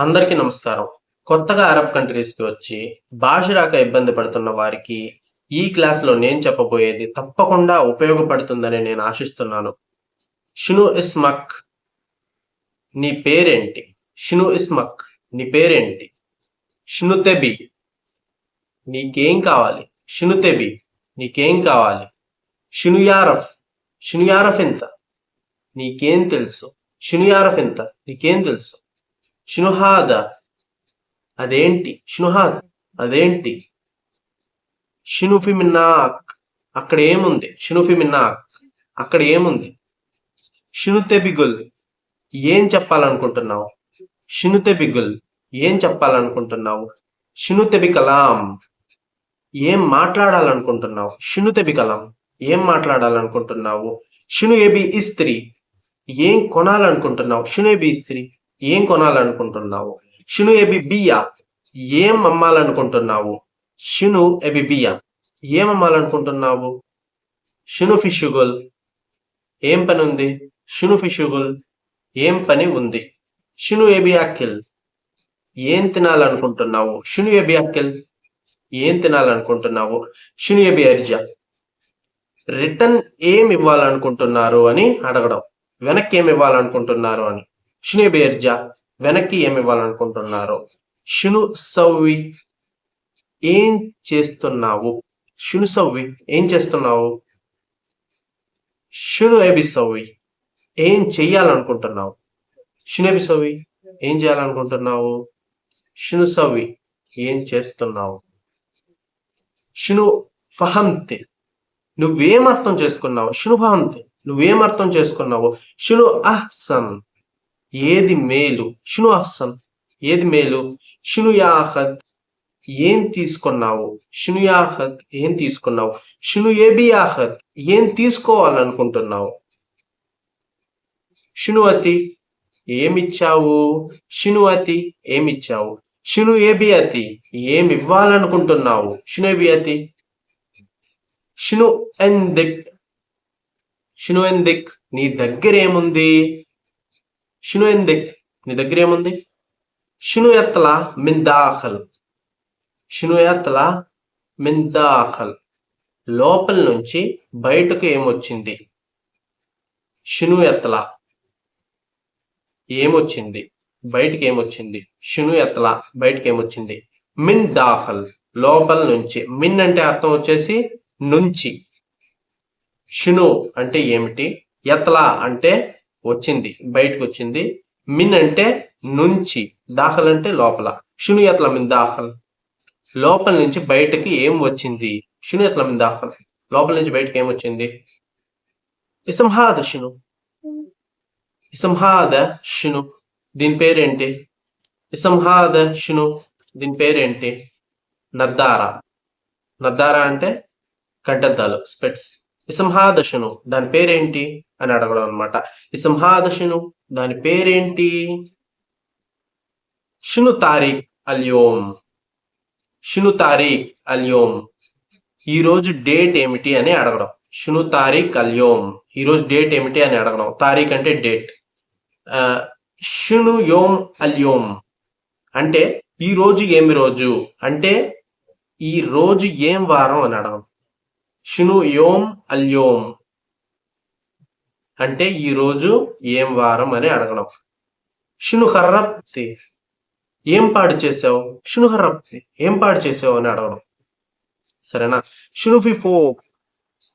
అందరికీ నమస్కారం. కొత్తగా అరబ్ కంట్రీస్కి వచ్చి భాష రాక ఇబ్బంది పడుతున్న వారికి ఈ క్లాస్లో నేను చెప్పబోయేది తప్పకుండా ఉపయోగపడుతుందని నేను ఆశిస్తున్నాను. షును ఇస్మక్ నీ పేరేంటి? షును ఇస్మక్ నీ పేరేంటి? షునుతెబి నీకేం కావాలి? షునుతెబి నీకేం కావాలి? షునుయారఫ్ షునుయారఫ్ ఎంత? నీకేం తెలుసు? షునుయారఫ్ ఎంత? నీకేం తెలుసు? షునుహాద. అదేంటి? షునుహాద్. అదేంటి? షునుఫి మిన్నాక్ అక్కడ ఏముంది? షునుఫి మిన్నాక్ అక్కడ ఏముంది? షునుతెబిగుల్. ఏం చెప్పాలనుకుంటున్నావు? షునుతెబిగుల్. ఏం చెప్పాలనుకుంటున్నావు? షునుతెబి కలాం ఏం మాట్లాడాలనుకుంటున్నావు? షునుతెబి కలాం ఏం మాట్లాడాలనుకుంటున్నావు? షిను ఏబి ఇస్త్రీ ఏం కొనాలనుకుంటున్నావు? షును ఏబి ఇస్త్రీ ఏం కొనాలనుకుంటున్నావు? షును ఎబి బియ్యా? ఏం అమ్మాలనుకుంటున్నావు? షును ఎబి బియ్యా? ఏం అమ్మాలనుకుంటున్నావు? షును ఫిషుగుల్ ఏం పని ఉంది షును ఫిషుగుల్ ఏం పని ఉంది? షును ఎబి అఖిల్. ఏం తినాలనుకుంటున్నావు? షును ఎబి అఖిల్. ఏం తినాలనుకుంటున్నావు? షును ఎబి అర్జా. రిటర్న్ ఏం ఇవ్వాలనుకుంటున్నారు అని అడగడం. వెనక్కి ఏమి ఇవ్వాలనుకుంటున్నారు అని. షును వెనక్కి ఏమి ఇవ్వాలనుకుంటున్నారో షును సవ్వి ఏం చేస్తున్నావు? షును సవ్వి ఏం చేస్తున్నావు? షును ఎబి సవ్వి ఏం చెయ్యాలనుకుంటున్నావు? షును సవ్వి ఏం చేయాలనుకుంటున్నావు? షును సవ్వి ఏం చేస్తున్నావు? షును ఫహంతి నువ్వేం అర్థం చేసుకున్నావు? షును ఫహంతి నువ్వేం అర్థం చేసుకున్నావు? షును అహ్సన్ ఏది మేలు? షును అహ్సన్. ఏది మేలు? షునుయాహద్ ఏం తీసుకున్నావు? షునుయాహద్ ఏం తీసుకున్నావు? షును ఏబియాహద్ ఏం తీసుకోవాలనుకుంటున్నావు? షునువతి ఏమిచ్చావు? షునువతి ఏమిచ్చావు? షును ఏబియతి ఏమి ఇవ్వాలనుకుంటున్నావు? షును ఏబి అతి? షును ఎందిక్ షును దిక్. నీ దగ్గర ఏముంది షును ఏంది? నీ దగ్గర ఏముంది? షును ఎత్తల మిందాఖల్ దాఖల్. షును ఎత్తల మిందాఖల్ లోపల నుంచి బయటకు ఏమొచ్చింది? షును ఎత్తల. ఏమొచ్చింది? బయటకి ఏమొచ్చింది? షును ఎత్తల బయటికి ఏమొచ్చింది? మిన్ దాఖల్. లోపల నుంచి. మిన్ అంటే అర్థం వచ్చేసి నుంచి. షును అంటే ఏమిటి? ఎత్తల అంటే వచ్చింది బయటకు వచ్చింది. మిన్ అంటే నుంచి దాఖల్ అంటే లోపల. షును మిన్ దాఖల్? లోపల నుంచి బయటకి ఏం వచ్చింది? షును మిన్ దాఖల్? లోపల నుంచి బయటకి ఏం వచ్చింది? ఇసంహాద శును ఇసంహాద శును దీని పేరేంటి? ఇసంహాద శును దీని పేరేంటి? నద్దారా. నద్దారా అంటే కంటద్దాలు స్పెట్స్. ఇసంహాదశను దాని పేరేంటి? అని అడగడం అనమాట ఈ ఇసంహాదశను దాని పేరేంటి? షును తారీఖ్ అల్యోమ్. షును తారీఖ్ అల్యోమ్. ఈ రోజు డేట్ ఏమిటి అని అడగడం. షును తారీఖ్ అల్యోమ్. ఈ రోజు డేట్ ఏమిటి అని అడగడం. తారీఖ్ అంటే డేట్. షును యోమ్ అల్యోమ్. అంటే ఈ రోజు ఏమి రోజు? అంటే ఈ రోజు ఏం వారం అని అడగడం షును యోమ్ అల్యోమ్. అంటే ఈ రోజు ఏం వారం అని అడగడం. షును హర్రప్తి ఏం పాడు చేసావు షును హర్రప్తి ఏం పాడు చేసావు అని అడగడం. సరేనా? షునుఫి ఫో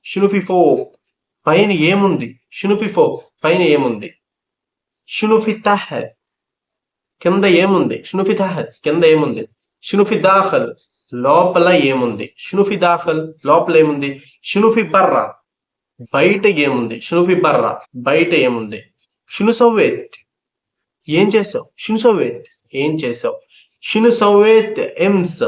షునుఫి ఫో పైన ఏముంది? షునుఫి ఫో పైన ఏముంది? షునుఫి తహద్ కింద ఏముంది? షునుఫి తహద్ కింద ఏముంది? షునుఫి దాఖల్. లోపల ఏముంది? షునుఫి దాఖల్. లోపల ఏముంది? షునుఫి బర్రా. బయట ఏముంది? షునుఫి బర్రా. బయట ఏముంది? షును సవ్వేత్. ఏం చేసావు షును సవ్వేత్. ఏం చేసావు షును సవ్వేత్ ఎమ్స్.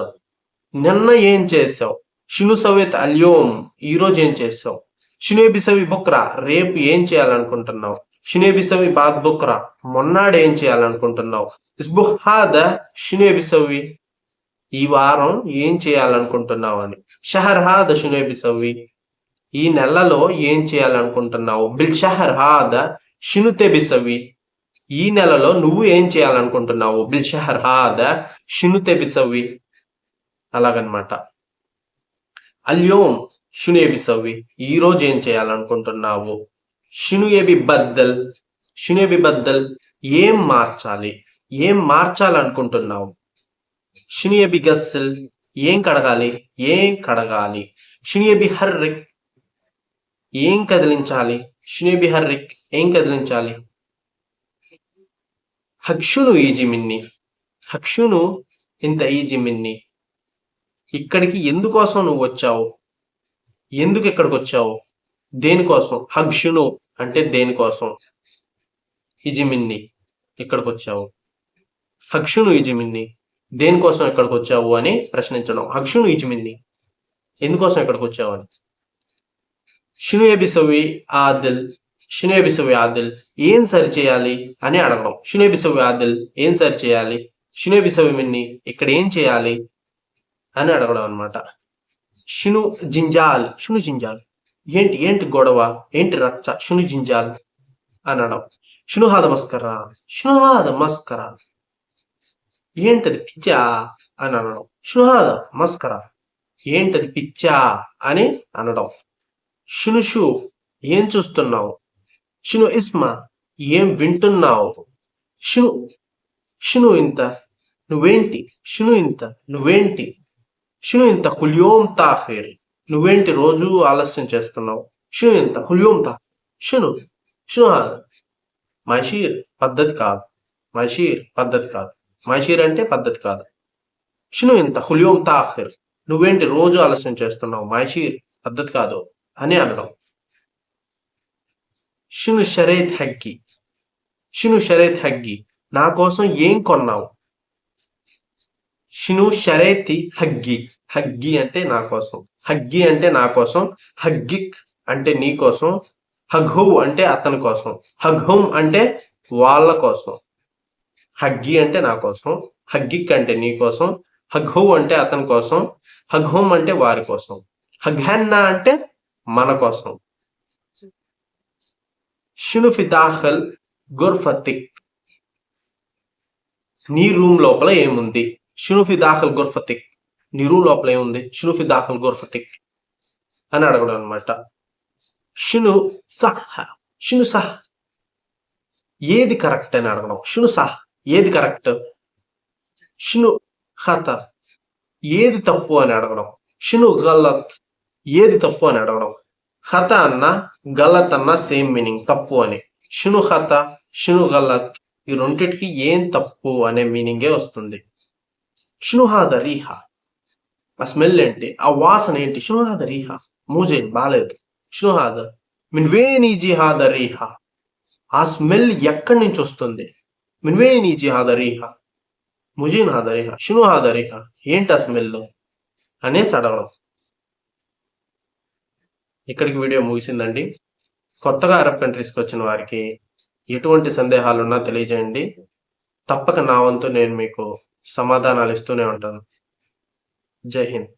నిన్న ఏం చేసావు షును సవ్వేత్ అల్యోమ్. ఈరోజు ఏం చేసావు షునేబిసవి బుక్రా. రేపు ఏం చేయాలనుకుంటున్నావు? షునే బిసవి బాద్ బుక్రా. మొన్నాడు ఏం చేయాలనుకుంటున్నావు? ఇస్బుహాద షునే బిసవి. ఈ వారం ఏం చేయాలనుకుంటున్నావు అని. షహర్ హాద షునే ఈ నెలలో ఏం చేయాలనుకుంటున్నావు? బిల్షహర్ హాద షునుతే బిసవి ఈ నెలలో నువ్వు ఏం చేయాలనుకుంటున్నావు? బిల్షహర్ హాద షును తెబిసవి అలాగనమాట. అల్యోమ్ షును ఎబిసవి ఈ రోజు ఏం చేయాలనుకుంటున్నావు? షును బద్దల్ షును బద్దల్ ఏం మార్చాలి? ఏం మార్చాలనుకుంటున్నావు? షును ఎబి గస్సల్ ఏం కడగాలి? ఏం కడగాలి? షును ఎబి హర్రిక్ ఏం కదిలించాలి? షును హర్రిక్ ఏం కదిలించాలి? హక్షును ఈ జిమిన్ని. హక్షును ఇంత ఈ మిన్ని ఇక్కడికి ఎందుకోసం నువ్వు వచ్చావు? ఎందుకు ఇక్కడికి వచ్చావు? దేనికోసం? హక్షును అంటే దేనికోసం? ఇజిమిన్ని ఇక్కడికి వచ్చావు. హక్షును ఇజిమిన్ని దేనికోసం ఇక్కడికి వచ్చావు అని ప్రశ్నించడం. హక్షును ఇజిమిన్ని ఎందుకోసం ఇక్కడికి వచ్చావు అని? షును ఎబిసవి ఆదిల్ షును ఆదిల్ ఏం సరి చేయాలి అని అడగడం. షును ఎబిసవి ఆదిల్ ఏం సరి చేయాలి షును మిన్ని ఇక్కడ ఏం చేయాలి అని అడగడం అనమాట షును జింజాల్ షును జింజాల్. ఏంటి ఏంటి గొడవ? ఏంటి రచ్చ? షును జింజాల్ అనడం షునుహాద మస్కరా షునుహాద మస్కరా ఏంటది పిచ్చా అని అనడం షునుహాద మస్కరా ఏంటది పిచ్చా అని అనడం. షునుషు ఏం చూస్తున్నావు? షును ఇస్మా ఏం వింటున్నావు? షును షును ఇంత నువ్వేంటి? షును ఇంత నువ్వేంటి? షును ఇంత హుల్యోం తాఫేర్ నువ్వేంటి రోజు ఆలస్యం చేస్తున్నావు? షును ఇంత హుల్యోం తా షును షును మషీర్ పద్ధతి కాదు. మషీర్ పద్ధతి కాదు. మషీర్ అంటే పద్ధతి కాదు. షును ఇంత హుల్యోం తాఖిర్ నువ్వేంటి రోజు ఆలస్యం చేస్తున్నావు? మషీర్ పద్ధతి కాదు. అని షును షరేత్ హగ్గి. షును షరేత్ హగ్గి నా కోసం ఏం కొన్నావు? షును షరేతి హగ్గి. హగ్గి అంటే నా కోసం. హగ్గి అంటే నా కోసం. హగ్గిక్ అంటే నీ కోసం. హగ్హు అంటే అతని కోసం. హగ్హుమ్ అంటే వాళ్ళ కోసం. హగ్గి అంటే నా కోసం. హగ్గిక్ అంటే నీ కోసం. హగ్హు అంటే అతని కోసం. హగ్హుమ్ అంటే వారి కోసం. హగ్హన్న అంటే మన కోసం. షునుఫి దాఖల్ గుర్ఫతిక్ నీ రూమ్ లోపల ఏముంది? షును దాఖల్ గుర్ఫతిక్ నీ రూమ్ లోపల ఏముంది? షును దాఖల్ గుర్ఫతిక్ అని అడగడం అనమాట షును సహ. షును సహ. ఏది కరెక్ట్ అని అడగడం. షును సహ. ఏది కరెక్ట్? షును హత ఏది తప్పు అని అడగడం. షును గలత్ ఏది తప్పు అని అడగడం? హత అన్న గలత్ అన్న సేమ్ మీనింగ్ తప్పు అని. షును హత షును గలత్ ఈ రెండింటికి ఏం తప్పు అనే మీనింగే వస్తుంది. షునుహాద రీహ. ఆ స్మెల్ ఏంటి? ఆ వాసన ఏంటి? షునుహాద రీహ. మూజే బాలేదు. షునుహాద మిన్వేని జిహాద రీహ. ఆ స్మెల్ ఎక్కడి నుంచి వస్తుంది? మిన్వేని జిహాద రీహ. ముజీన్ హాద రీహ. షును హాద రీహ. ఏంటి ఆ స్మెల్ అనేసి అడగడం. ఇక్కడికి వీడియో ముగిసిందండి. కొత్తగా అరబ్ కంట్రీస్కి వచ్చిన వారికి ఎటువంటి సందేహాలున్నా తెలియజేయండి. తప్పక నా వంతు నేను మీకు సమాధానాలు ఇస్తూనే ఉంటాను. జై హింద్.